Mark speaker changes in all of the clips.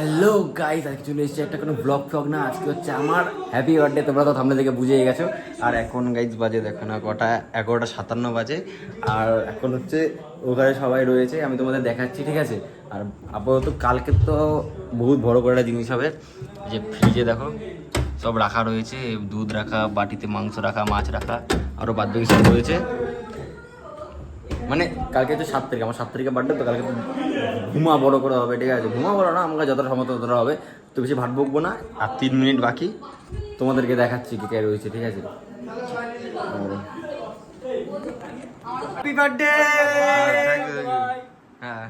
Speaker 1: Hello guys আজকে চলে এসেছে একটা কোনো ব্লগ ফ্লগ না, আজকে হচ্ছে আমার হ্যাপি বার্থডে তোমরা তো সামনে থেকে বুঝেই গেছো। আর এখন গাইজ বাজে দেখো না, কটা, এগারোটা সাতান্ন বাজে। আর এখন হচ্ছে ওখানে সবাই রয়েছে, আমি তোমাদের দেখাচ্ছি, ঠিক আছে? আর আপাতত কালকে তো বহুত বড় করে একটা জিনিস হবে, যে ফ্রিজে দেখো, সব রাখা রয়েছে, দুধ রাখা, বাটিতে মাংস রাখা, মাছ রাখা আরও বাদ বাকি সব রয়েছে। মানে কালকে হচ্ছে সাত তারিখ, আমার সাত তারিখে বার্থডে তো কালকে তো ঘুমা বড় করে হবে ঠিক আছে? ঘুমা বড় না আমাকে যতটা সম্ভব ততটা হবে। তো বেশি ভাট বকবো না। আর তিন মিনিট বাকি। তোমাদেরকে দেখাচ্ছি কে কে রয়েছে ঠিক আছে? হ্যাপি বার্থডে হ্যাঁ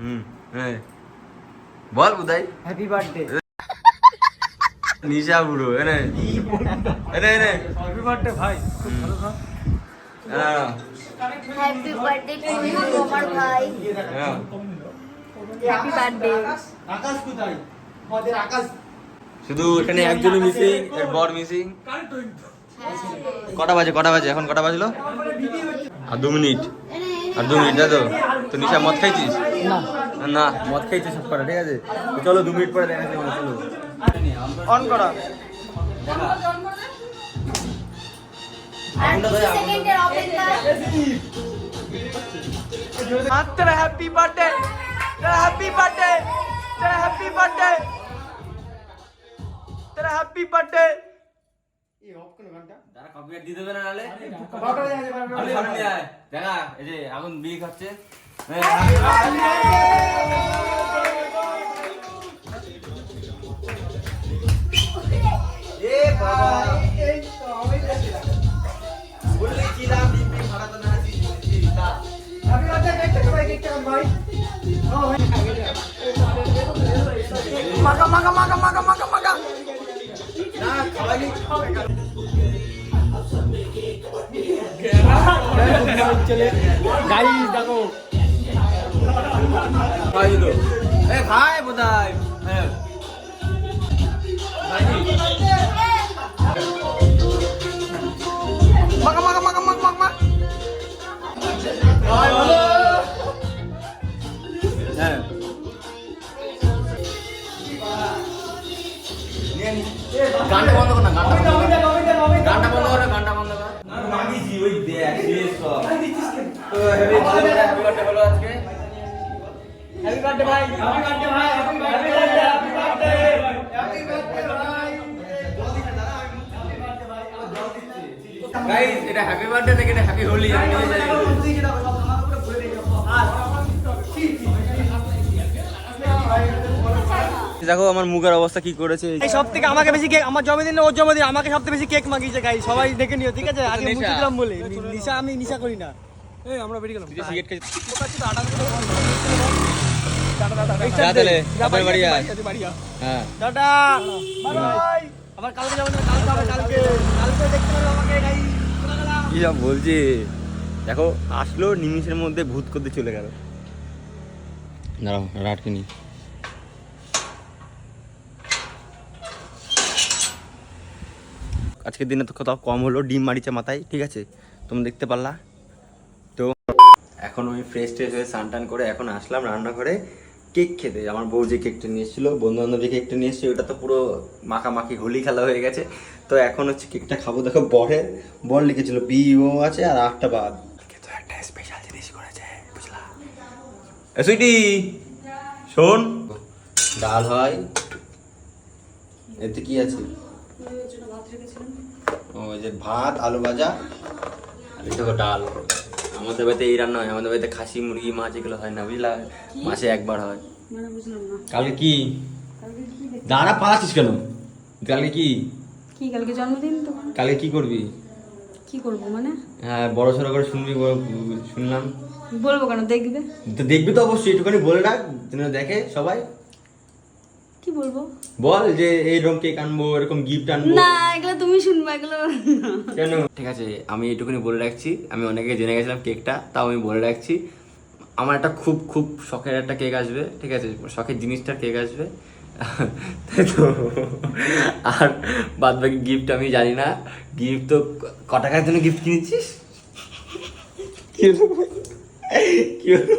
Speaker 1: হুম হ্যাঁ। বল বুদাই
Speaker 2: হ্যাপি বার্থডে
Speaker 1: নিশা বুড়ো এনে। এনে এনে।
Speaker 2: হ্যাপি বার্থডে ভাই। খুব ভালো
Speaker 1: হ্যাঁ
Speaker 3: হ্যাপি বার্থডে টু ইউ আমার ভাই
Speaker 1: হ্যাঁ
Speaker 3: হ্যাপি বার্থডে
Speaker 2: আকাশ কোথায় আমাদের আকাশ
Speaker 1: শুধু এখানে একজনই মিসিং এর বর মিসিং কটা বাজে কটা বাজে? এখন কটা বাজলো? আর দু মিনিট। আর দু মিনিট তাই তো নিশা মদ খাইছিস?
Speaker 2: না।
Speaker 1: না মদ খাইছিস সব কটা ঠিক আছে? চলো দু মিনিট পরে দেখা যাবে চলো।
Speaker 2: অন করা। তেরা হ্যাপি বার্থডে তেরা হ্যাপি বার্থডে তেরা বার্থডে তেরা বার্থডে
Speaker 1: দেখা এই যে এখন বিড়ি খাচ্ছে।
Speaker 2: মাগা মাগা মাগা মাগা মাগা মাগা। গাইস দেখো।
Speaker 1: ভাই বোধহয় হ্যাঁ।
Speaker 2: মাগা
Speaker 1: গাইস এটা হ্যাপি বার্থডে থেকে এটা হ্যাপি হোলি আমি দেখো আমার মুখের অবস্থা কি করেছে।
Speaker 2: এই সব থেকে আমাকে বেশি কেক আমার জন্মদিন ওর জন্মদিন আমাকে সব থেকে বেশি কেক মাগিয়েছে গাই সবাই দেখে নিও ঠিক আছে? আগে। দিলাম বলে। নিশা আমি নিশা করি না। এই আমরা বেরিয়ে গেলাম।
Speaker 1: সিগারেট খাই
Speaker 2: এই
Speaker 1: যা তাহলে, বাড়ি
Speaker 2: বাড়ি
Speaker 1: হ্যাঁ।
Speaker 2: টাটা বাই আবার কালকে যাব কালকে হবে কালকে। কালকে দেখতে পারবে আমাকে গাই।
Speaker 1: কি সব বলছি? দেখো আসলো নিমিষের মধ্যে ভূত করতে চলে গেল। দাঁড়াও রাটকে নি আজকের দিনে তো কোথাও কম হলো ডিম মারিছে মাথায় ঠিক আছে? তুমি দেখতে পারলা। এখন আমি ফ্রেশ ট্রেশ হয়ে স্নান টান করে এখন আসলাম রান্নাঘরে কেক খেতে। আমার বউ যে কেকটা নিয়ে এসেছিল বন্ধু বান্ধব যে কেকটা নিয়ে এসেছে ওটা তো পুরো মাখামাখি হোলি খেলা হয়ে গেছে। তো এখন হচ্ছে কেকটা খাব। দেখো বরে বল লিখেছিল বি ও আছে আর আটটা বাদ। আজকে তো একটা স্পেশাল জিনিস করেছে বুঝলা? সুইটি শোন। ডাল হয়। এতে কি আছে? ও যে ভাত আলু ভাজা আর দেখো ডাল। আমাদের বাড়িতে এই রান্না হয় আমাদের বাড়িতে খাসি মুরগি মাছ এগুলো হয় না বুঝলা? মাসে একবার হয়। কালকে কি? দাঁড়া পালাচ্ছিস কেন? কালকে কি?
Speaker 4: কি কালকে জন্মদিন তোমার
Speaker 1: কালকে কি করবি?
Speaker 4: কি করব মানে?
Speaker 1: হ্যাঁ বড় সড়ো করে শুনবি শুনলাম।
Speaker 4: বলব কেন দেখবে?
Speaker 1: তো দেখবি তো অবশ্যই একটুখানি বলে রাখ যেন দেখে সবাই।
Speaker 4: কি বলব?
Speaker 1: বল যে এইরকম কেক আনব এরকম গিফট আনব।
Speaker 4: না এগুলো তুমি শুনবে এগুলো
Speaker 1: কেন? ঠিক আছে আমি এইটুকুনি বলে রাখছি। আমি অনেকে জেনে গেছিলাম কেকটা তাও আমি বলে রাখছি। আমার একটা খুব খুব শখের একটা কেক আসবে ঠিক আছে? শখের জিনিসটার কেক আসবে। তাই তো। আর বাদ বাকি গিফট আমি জানি না। গিফট তো ক টাকার জন্য গিফট কিনেছিস? কি হলো কি হলো?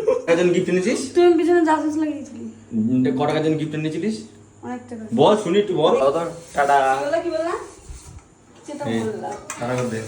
Speaker 1: গিফট কিনেছিস?
Speaker 4: তুমি পিছনে জাসুস লাগিয়েছিলি।
Speaker 1: ক টাকার জন্য গিফট
Speaker 4: টাকা
Speaker 1: বল শুনি একটু বল। টাটা।
Speaker 4: কি বললা কি তো
Speaker 1: হ্যাঁ।
Speaker 4: বললাম
Speaker 1: টাটা করে দে